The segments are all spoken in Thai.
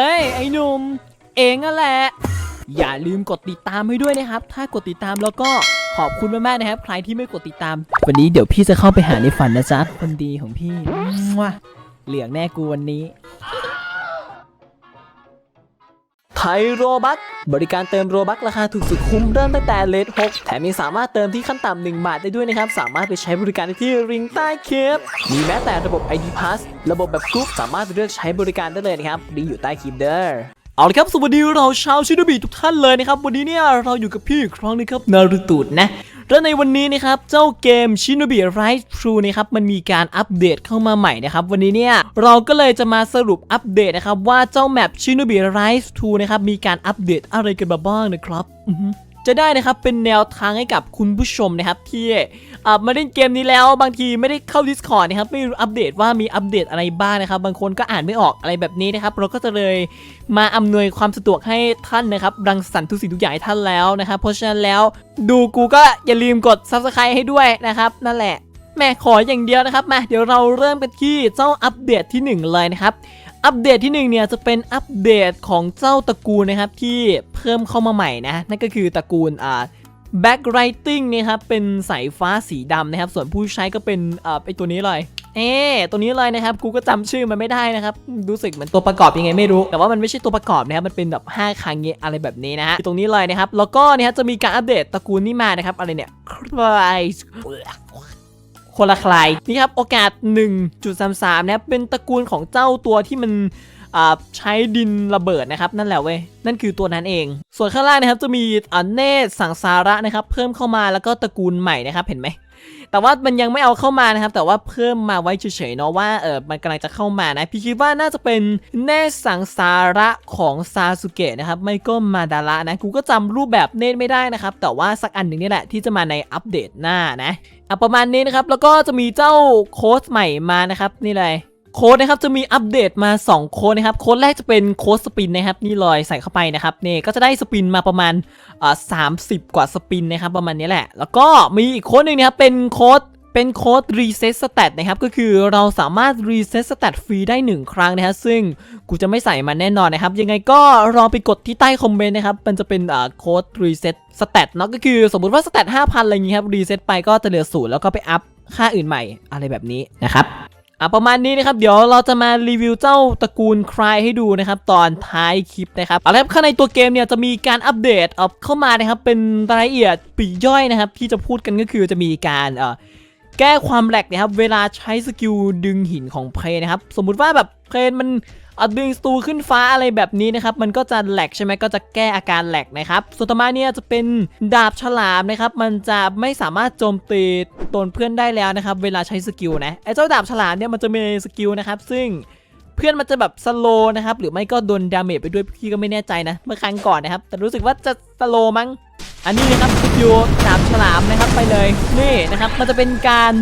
เฮ้ย ไอ้หนุ่ม เองนั่นแหละ อย่าลืมกดติดตามให้ด้วยนะครับ ถ้ากดติดตามแล้วก็ขอบคุณมากๆนะครับ ใครที่ไม่กดติดตาม วันนี้เดี๋ยวพี่จะเข้าไปหาในฝันนะจ๊ะ คนดีของพี่มั่วเหลืองแน่กูวันนี้ ทยโรบัคบริการเติมโรบัคราคาถูกสุดคุ้มเริ่มตั้งแต่เลท6แถมยังสามารถเติมที่ขั้นต่ำ1บาทได้ด้วยนะครับ สามารถไปใช้บริการได้ที่ริงใต้คลิปมีแม้แต่ระบบ ID Pass ระบบแบบกรุ๊ปสามารถเลือกใช้บริการได้เลยนะครับลิงก์อยู่ใต้คลิปเด้อเอาละครับสวัสดีเราชาวชิโนบิทุกท่านเลยนะครับ วันนี้เนี่ยเราอยู่กับพี่ครั้งนึงครับนารุตุนะ และในวันนี้นะครับเจ้าเกมชิโนบิไรส์ทรูนะครับมันมีการอัปเดตเข้ามาใหม่นะครับวันนี้เนี่ยเราก็เลยจะมาสรุปอัปเดตนะครับว่าเจ้าแมปชิโนบิไรส์ทรูนะครับมีการอัปเดตอะไรกันบ้างนะครับ จะได้นะครับเป็นแนวทางให้กับคุณผู้ชมนะครับที่มาเล่นเกมนี้แล้วบางทีไม่ได้เข้า Discord นะครับไม่รู้อัปเดตว่ามีอัปเดตอะไรบ้างนะครับ บางคนก็อ่านไม่ออกอะไรแบบนี้นะครับ เราก็จะเลยมาอำนวยความสะดวกให้ท่านนะครับรังสรรค์ทุกสิ่งทุกอย่างให้ท่านแล้วนะครับ เพราะฉะนั้นแล้วดูกูก็อย่าลืมกด Subscribe ให้ด้วยนะครับ นั่นแหละแม่ขออย่างเดียวนะครับมาเดี๋ยวเราเริ่มกันที่เจ้าอัปเดตที่หนึ่งเลยนะครับ อัปเดตที่หนึ่งเนี่ยจะเป็นอัปเดตของเจ้าตระกูลนะครับที่เพิ่มเข้ามาใหม่นะ นั่นก็คือตระกูลอ่า backlighting นะครับเป็นสายฟ้าสีดำนะครับ ส่วนผู้ใช้ก็เป็นอ่าไอตัวนี้เลยเอ๊ตัวนี้เลยนะครับกูก็จำชื่อมันไม่ได้นะครับรู้สึกเหมือนตัวประกอบยังไงไม่รู้ แต่ว่ามันไม่ใช่ตัวประกอบนะครับมันเป็นแบบ5ครั้งเงี้ยอะไรแบบนี้นะฮะตรงนี้เลยนะครับแล้วก็เนี่ยจะมีการอัปเดตตระกูลนี้มานะครับอะไรเนี่ยค คนละใครนี่ครับโอกาส 1.33นะครับเป็นตระกูลของเจ้าตัวที่มันใช้ดินระเบิดนะครับ นั่นแหละเว้ย นั่นคือตัวนั้นเอง ส่วนข้างล่างนะครับจะมีอเนตสังสาระนะครับ เพิ่มเข้ามาแล้วก็ตระกูลใหม่นะครับ เห็นไหม แต่ว่ามันยังไม่เอาเข้ามานะครับ แต่ว่าเพิ่มมาไว้เฉยๆเนาะว่าเออมันกำลังจะเข้ามานะพี่คิดว่าน่าจะเป็นเนสังสาระของซาสุเกะนะครับไม่ก็มาดาระนะกูก็จำรูปแบบเนตไม่ได้นะครับแต่ว่าสักอันหนึ่งนี่แหละที่จะมาในอัปเดตหน้านะอะประมาณนี้นะครับแล้วก็จะมีเจ้าโค้ชใหม่มานะครับนี่เลย โค้ดนะครับจะมีอัปเดตมา 2 โค้ดนะครับโค้ดแรกจะเป็นโค้ดสปินนะครับนี่เลยใส่เข้าไปนะครับนี่ก็จะได้สปินมาประมาณอ่าสามสิบกว่าสปินนะครับประมาณนี้แหละ แล้วก็มีอีกโค้ดหนึ่งนะครับเป็นโค้ดเป็นโค้ด reset stat นะครับ ก็คือเราสามารถ reset stat ฟรีได้ 1 ครั้งนะฮะซึ่งกูจะไม่ใส่มันแน่นอนนะครับ ยังไงก็ลองไปกดที่ใต้คอมเมนต์นะครับ มันจะเป็นอ่าโค้ด reset stat เนาะก็คือสมมุติว่า stat 5,000 อะไรอย่างงี้ครับ reset ไปก็จะเหลือศูนย์แล้วก็ไปอัพค่าอื่นใหม่อะไรแบบนี้นะครับ อะประมาณนี้นะครับ เดี๋ยวเราจะมารีวิวเจ้าตระกูลคลายให้ดูนะครับ ตอนท้ายคลิปนะครับเอาละครับข้างในตัวเกมเนี่ยจะมีการอัปเดตเอาเข้ามานะครับ เป็นรายละเอียดปีย่อยนะครับ ที่จะพูดกันก็คือจะมีการเอ่อแก้ความแหลกนะครับ เวลาใช้สกิลดึงหินของเพลนนะครับ สมมุติว่าแบบเพลนมัน เอาดึงสตูขึ้นฟ้าอะไรแบบนี้นะครับมันก็จะแหลกใช่ไหมก็จะแก้อาการแหลกนะครับส่วนต่อมาเนี่ยจะเป็นดาบฉลามนะครับมันจะไม่สามารถโจมตีตนเพื่อนได้แล้วนะครับเวลาใช้สกิลนะไอ้เจ้าดาบฉลามเนี่ยมันจะมีสกิลนะครับซึ่งเพื่อนมันจะแบบสโลนะครับหรือไม่ก็โดนดาเมจไปด้วยพี่ก็ไม่แน่ใจนะ เมื่อครั้งก่อนนะครับ แต่รู้สึกว่าจะสโลมั้ง อันนี้นะครับสกิลดาบฉลามนะครับไปเลยนี่นะครับมันจะเป็นการ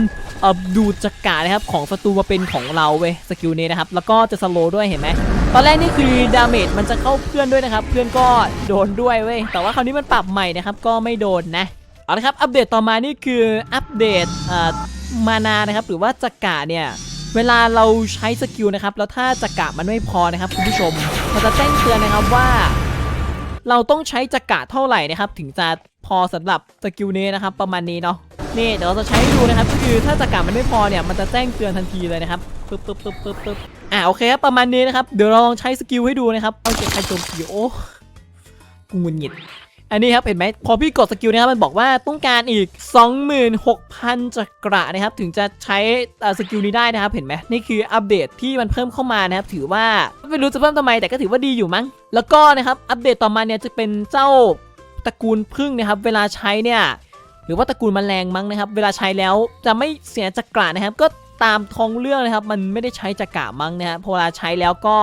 ดูดจักรานะครับของศัตรูมาเป็นของเราเว้ยสกิลนี้นะครับแล้วก็จะสโลด้วยเห็นไหมตอนแรกนี่คือดาเมจมันจะเข้าเพื่อนด้วยนะครับเพื่อนก็โดนด้วยเว้ยแต่ว่าคราวนี้มันปรับใหม่นะครับก็ไม่โดนนะเอาละครับอัปเดตต่อมานี่คืออัปเดตมานานะครับหรือว่าจักราเนี่ยเวลาเราใช้สกิลนะครับแล้วถ้าจักระมันไม่พอนะครับคุณผู้ชมมันจะแจ้งเตือนนะครับว่า เราต้องใช้จักระเท่าไหร่นะครับ ถึงจะ พอสำหรับสกิลนี้นะครับประมาณนี้เนาะนี่เดี๋ยวเราจะใช้ดูนะครับก็คือถ้าจักระมันไม่พอเนี่ยมันจะแจ้งเตือนทันทีเลยนะครับปึ๊บปึ๊บปึ๊บปึ๊บปึ๊บอ่าโอเคครับประมาณนี้นะครับเดี๋ยวเราลองใช้สกิลให้ดูนะครับเอาเก็บใครโจมตีโอ้กูงุดหงิดอันนี้ครับเห็นไหมพอพี่กดสกิลนะครับมันบอกว่าต้องการอีก 26,000จักระนะครับถึงจะใช้สกิลนี้ได้นะครับเห็นไหมนี่คืออัปเดตที่มันเพิ่มเข้ามานะครับถือว่าไม่รู้จะเพิ่มทำไมแต่ก็ถือว่าดีอยู่มั้ง แล้วก็นะครับอัปเดตต่อมาเนี่ยจะเป็นเจ้า ตระกูลพึ่งนะครับ เวลาใช้เนี่ยหรือว่าตระกูลแมลงมั้งนะครับ เวลาใช้แล้วจะไม่เสียจักระนะครับ ก็ตามท้องเรื่องนะครับ มันไม่ได้ใช้จักระมั้งนะครับพอเวลาใช้แล้วก็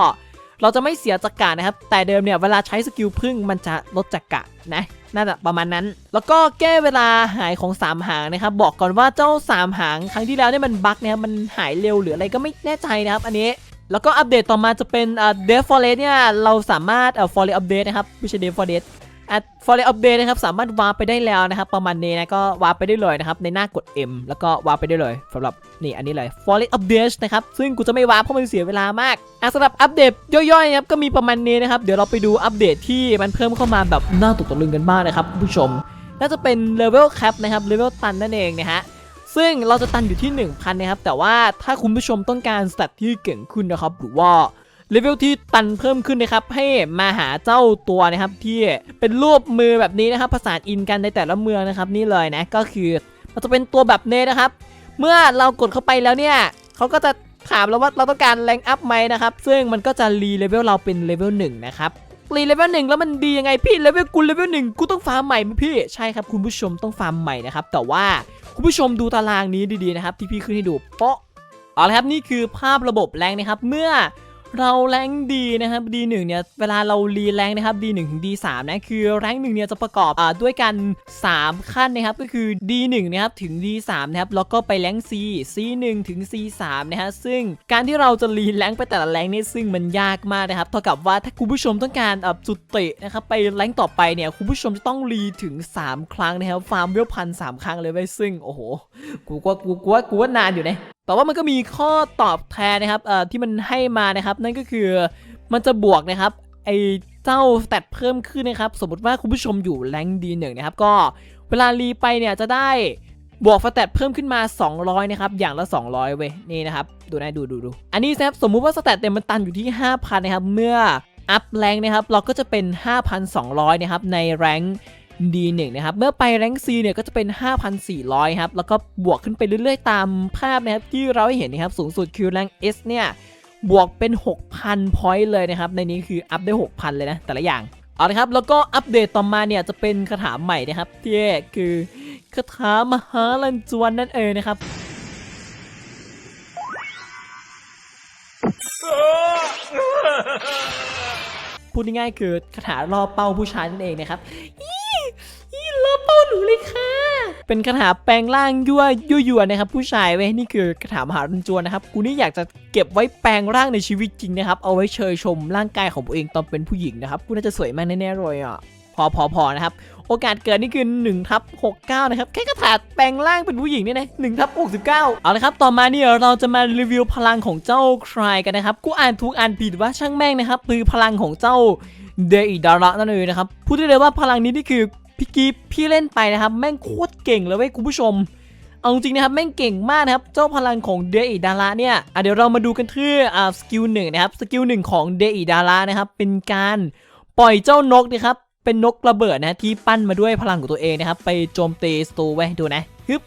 เราจะไม่เสียจักระนะครับ แต่เดิมเนี่ยเวลาใช้สกิลพึ่งมันจะลดจักระนะ น่าจะประมาณนั้น แล้วก็แก้เวลาหายของ 3 หางนะครับ บอกก่อนว่าเจ้า 3 หางครั้งที่แล้วเนี่ยมันบั๊กนะครับ มันหายเร็วหรืออะไรก็ไม่แน่ใจนะครับ อันนี้ แล้วก็อัปเดตต่อมาจะเป็นเอ่อ Death Forest เนี่ย เราสามารถเอ่อ Forest Update นะครับ ไม่ใช่ Death Forest อ่ะ Forest Update นะครับสามารถวาร์ปไปได้แล้วนะครับ ประมาณนี้นะก็วาร์ปไปได้เลยนะครับในหน้ากด M แล้วก็วาร์ปไปได้เลยสำหรับนี่อันนี้เลย Forest Update นะครับ ซึ่งกูจะไม่วาร์ปเพราะมันเสียเวลามากอะสำหรับอัปเดตย่อยๆนะครับก็มีประมาณนี้นะครับ เดี๋ยวเราไปดูอัปเดตที่มันเพิ่มเข้ามาแบบน่าตกตะลึงกันมากนะครับคุณผู้ชม น่าจะเป็น Level Cap นะครับ Level ตันนั่นเองนะฮะซึ่งเราจะตันอยู่ที่ 1,000 นะครับ แต่ว่าถ้าคุณผู้ชมต้องการสเตตที่เก่งขึ้นนะครับ หรือว่า เลเวลที่ตันเพิ่มขึ้นนะครับให้มาหาเจ้าตัวนะครับที่เป็นรูปมือแบบนี้นะครับผสานอินกันในแต่ละเมืองนะครับนี่เลยนะก็คือมันจะเป็นตัวแบบเนนะครับ เมื่อเรากดเข้าไปแล้วเนี่ยเขาก็จะถามเราว่าเราต้องการแรงอัพไหมนะครับซึ่งมันก็จะรีเลเวลเราเป็นเลเวลหนึ่งนะครับรีเลเวลหนึ่งแล้วมันดียังไงพี่เลเวลกูเลเวลหนึ่งกูต้องฟาร์มใหม่ไหมพี่ใช่ครับคุณผู้ชมต้องฟาร์มใหม่นะครับแต่ว่าคุณผู้ชมดูตารางนี้ดีๆนะครับที่พี่ขึ้นให้ดูโป๊ะเอาละครับนี่คือภาพระบบแรงนะครับ เมื่อ เราแรงดีนะครับ D1 เนี่ยเวลาเรารีแรงนะครับ D1 ถึง D3 นะคือแรงหนึ่งเนี่ยจะประกอบอ่าด้วยกัน 3 ขั้นนะครับก็คือ D1 นะครับถึง D3 นะครับแล้วก็ไปแรง C C1 ถึง C3 นะฮะซึ่งการที่เราจะรีแรงไปแต่ละแรงนี่ซึ่งมันยากมากนะครับเท่ากับว่าถ้าคุณผู้ชมต้องการอ่าจุดเตะนะครับไปแรงต่อไปเนี่ยคุณผู้ชมจะต้องรีถึง 3 ครั้งนะครับฟาร์มเวลพันสามครั้งเลยเว้ซึ่งโอ้โหกูก็กูกูว่ากูว่านานอยู่นะ แต่ว่ามันก็มีข้อตอบแทนนะครับเอ่อที่มันให้มานะครับ นั่นก็คือมันจะบวกนะครับไอเจ้าสเตตเพิ่มขึ้นนะครับ สมมติว่าคุณผู้ชมอยู่แรงดีหนึ่งนะครับ ก็เวลารีไปเนี่ยจะได้บวกสเตตเพิ่มขึ้นมา 200 นะครับ อย่างละ 200 เว้ย นี่นะครับ ดูนะดูดูดู อันนี้นะครับ สมมุติว่าสเตตเต็มมันตันอยู่ที่ 5,000 นะครับ เมื่ออัพแรงนะครับ เราก็จะเป็น 5,200 นะครับ ในแรง D1 นะครับ เมื่อไปแรง C เนี่ยก็จะเป็น 5,400 ครับ แล้วก็บวกขึ้นไปเรื่อยๆ ตามภาพนะครับ ที่เราเห็นนะครับ สูงสุดคือแรง S เนี่ย บวกเป็น 6,000 พอยต์เลยนะครับ ในนี้คืออัพได้ 6,000 เลยนะ แต่ละอย่าง เอาละครับ แล้วก็อัปเดตต่อมาเนี่ยจะเป็นคาถาใหม่นะครับที่คือคาถามหาลันจวนนั่นเองนะครับพูดง่ายๆคือคาถาล่อเป้าผู้ชายนั่นเองนะครับ ล่อเป้าหนูเลยค่ะ เป็นคาถาแปลงร่างยั่วยั่วยวนนะครับ ผู้ชายเว้ยนี่คือคาถามหารุนจวนนะครับกูนี่อยากจะเก็บไว้แปลงร่างในชีวิตจริงนะครับ เอาไว้เชยชมร่างกายของตัวเองตอนเป็นผู้หญิงนะครับกูน่าจะสวยมากแน่ๆเลยอะพอพอพอนะครับโอกาสเกิดนี่คือ1ทับ69 นะครับ แค่คาถาแปลงร่างเป็นผู้หญิงเนี่ยนะ1ทับ69 เอาละครับ ต่อมาเนี่ยเราจะมารีวิวพลังของเจ้าครายกันนะครับ กูอ่านถูกอ่านผิดว่าช่างแม่งนะครับคือพลังของเจ้าเดอิดาระนั่นเองนะครับ พูดได้เลยว่าพลังนี้นี่คือ พี่กีฟพี่เล่นไปนะครับ แม่งโคตรเก่งเลยเว้ยคุณผู้ชม เอาจริงนะครับแม่งเก่งมากนะครับ เจ้าพลังของเดอิดาระเนี่ยอะเดี๋ยวเรามาดูกันที่อ่าสกิลหนึ่งนะครับ สกิลหนึ่งของเดอิดาระนะครับ เป็นการปล่อยเจ้านกนะครับ เป็นนกระเบิดนะที่ปั้นมาด้วยพลังของตัวเองนะครับ ไปโจมตีสตูไว้ดูนะฮึบ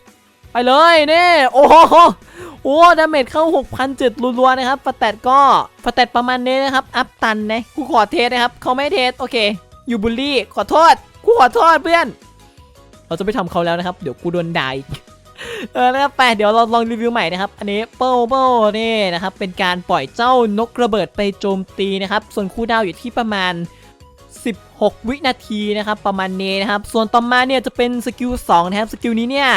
ไปเลยเนี่โอ้โหโอ้ดาเมจเข้า 6,007รัวๆนะครับฟาแตดก็ฟาแตดประมาณนี้นะครับ อัพตันนะกูขอเทสนะครับเขาไม่เทสโอเคยูบุลลี่ ขอโทษ กูขอโทษเพื่อน เราจะไม่ทำเขาแล้วนะครับ เดี๋ยวกูโดนด่าอีกเออนะครับไปเดี๋ยวเราลองรีวิวใหม่นะครับ อันนี้เปิลเปิลนี่นะครับ เป็นการปล่อยเจ้านกระเบิดไปโจมตีนะครับ ส่วนคู่ดาวอยู่ที่ประมาณ 16 วินาทีนะครับ ประมาณนี้นะครับ ส่วนต่อมาเนี่ยจะเป็นสกิล2นะครับ สกิลนี้เนี่ย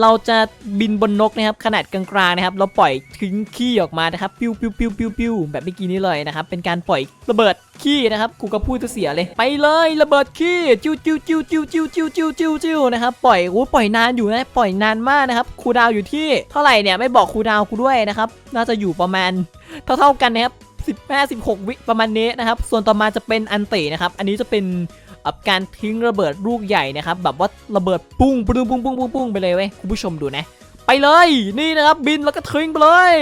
เราจะบินบนนกนะครับขนาดกลางๆนะครับเราปล่อยทิ้งขี้ออกมานะครับปิ้วปิ้วปิ้วปิ้วปิ้วแบบเมื่อกี้นี้เลยนะครับเป็นการปล่อยระเบิดขี้นะครับกูก็พูดจะเสียเลย ไปเลยระเบิดขี้จิ้วจิ้วจิ้วจิ้วจิ้วจิ้วจิ้วจิ้วจิ้วนะครับปล่อยโอ้ปล่อยนานอยู่นะปล่อยนานมากนะครับครูดาวอยู่ที่เท่าไหร่เนี่ยไม่บอกครูดาวกูด้วยนะครับน่าจะอยู่ประมาณเท่าๆกันนะครับ15 16 วิประมาณนี้นะครับ ส่วนต่อมาจะเป็นอันตินะครับ อันนี้จะเป็น เอ่อการทิ้งระเบิดลูกใหญ่นะครับแบบว่าระเบิดปุ้งปุ้งปุ้งปุ้งปุ้งปุ้งไปเลยเว้ยคุณผู้ชมดูนะ ไปเลยนี่นะครับบินแล้วก็ทิ้งไปเลย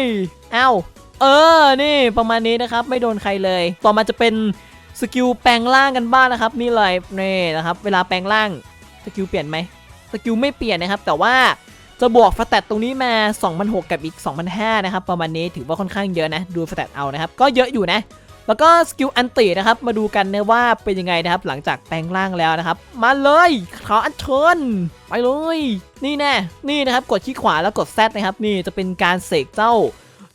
อ้าวเออนี่ประมาณนี้นะครับไม่โดนใครเลย ต่อมาจะเป็นสกิลแปลงร่างกันบ้างนะครับนี่เลยนี่นะครับเวลาแปลงร่างสกิลเปลี่ยนไหมสกิลไม่เปลี่ยนนะครับ แต่ว่าจะบวกสแตตตรงนี้มา2,006กับอีก2,005นะครับประมาณนี้ถือว่าค่อนข้างเยอะนะ ดูสแตตเอานะครับ ก็เยอะอยู่นะ แล้วก็สกิลอันตินะครับมาดูกันนะว่าเป็นยังไงนะครับหลังจากแปลงร่างแล้วนะครับ มาเลยขออัญเชิญไปเลย นี่แน่นี่นะครับกดที่ขวาแล้วกด Z นะครับ นี่จะเป็นการเสกเจ้า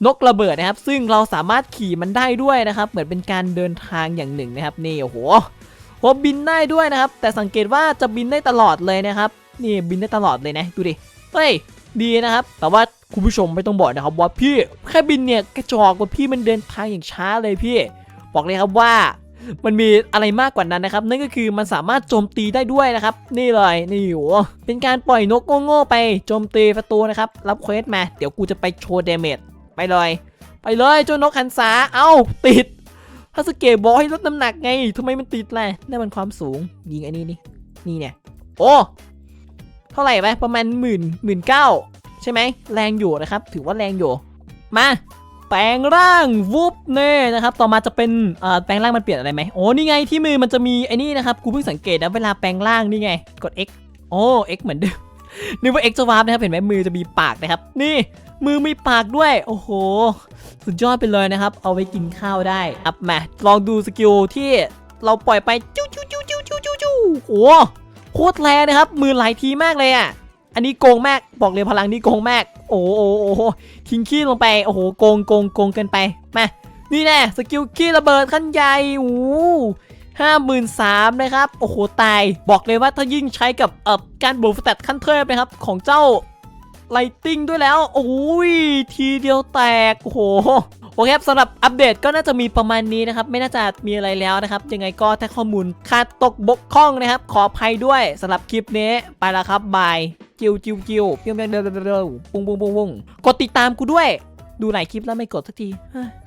นกระเบิดนะครับ ซึ่งเราสามารถขี่มันได้ด้วยนะครับ เหมือนเป็นการเดินทางอย่างหนึ่งนะครับ นี่โอ้โหโหบินได้ด้วยนะครับ แต่สังเกตว่าจะบินได้ตลอดเลยนะครับ นี่บินได้ตลอดเลยนะดูดิเฮ้ยดีนะครับ แต่ว่าคุณผู้ชมไม่ต้องบอกนะครับว่าพี่แค่บินเนี่ยกระจอกกว่าพี่มันเดินทางอย่างช้าเลยพี่ บอกเลยครับว่ามันมีอะไรมากกว่านั้นนะครับ นั่นก็คือมันสามารถโจมตีได้ด้วยนะครับ นี่เลยนี่โหเป็นการปล่อยนกโง่ๆไปโจมตีประตูนะครับ รับเควสมา เดี๋ยวกูจะไปโชว์เดเมจไปเลย ไปเลยเจ้านกหันษาเอ้าติดถ้าสเกตบอกให้ลดน้ำหนักไงทำไมมันติดล่ะนั่นมันความสูงยิงอันนี้นี่นี่เนี่ยโอ้เท่าไหร่ไหมประมาณหมื่นหมื่นเก้าใช่ไหมแรงอยู่นะครับ ถือว่าแรงอยู่มา แปลงร่างวุบเน่นะครับต่อมาจะเป็นเอ่อแปลงร่างมันเปลี่ยนอะไรไหมโอ้นี่ไงที่มือมันจะมีไอ้นี่นะครับกูเพิ่งสังเกตนะเวลาแปลงร่างนี่ไง กด X โอ้ X เหมือนเดิมนึกว่า X จะวาร์ปนะครับเห็นไหมมือจะมีปากนะครับ นี่มือมีปากด้วย โอ้โห สุดยอดไปเลยนะครับ เอาไว้กินข้าวได้อัพมาลองดูสกิลที่เราปล่อยไปจิ้จิ้จิ้จิ้จิ้จิ้จิ้โอ้โหโคตรแรงนะครับ มือหลายทีมากเลยอะ อันนี้โกงมากบอกเลยพลังนี้โกงมาก โอ้โหโอ้โหคิงขี้ลงไปโอ้โหโกงโกงโกงกินไปมานี่แน่สกิลขี้ระเบิดขั้นใหญ่โอ้ห้าหมื่นสามนะครับ โอ้โห ตาย บอกเลยว่าถ้ายิ่งใช้กับเอ่อการบวกสเตตขั้นเทพนะครับ ของเจ้าไลติงด้วยแล้ว โอ้ย ทีเดียวแตก โอ้โห โอเคครับสำหรับอัปเดตก็น่าจะมีประมาณนี้นะครับ ไม่น่าจะมีอะไรแล้วนะครับ ยังไงก็ถ้าข้อมูลขาดตกบกพร่องนะครับ ขออภัยด้วยสำหรับคลิปนี้ไปแล้วครับบายจิวจิวจิวเปี้ยงเปี้ยงเร็วเร็วเร็วปุ้งปุ้งปุ้งปุ้งกดติดตามกูด้วย ดูหลายคลิปแล้วไม่กดสักที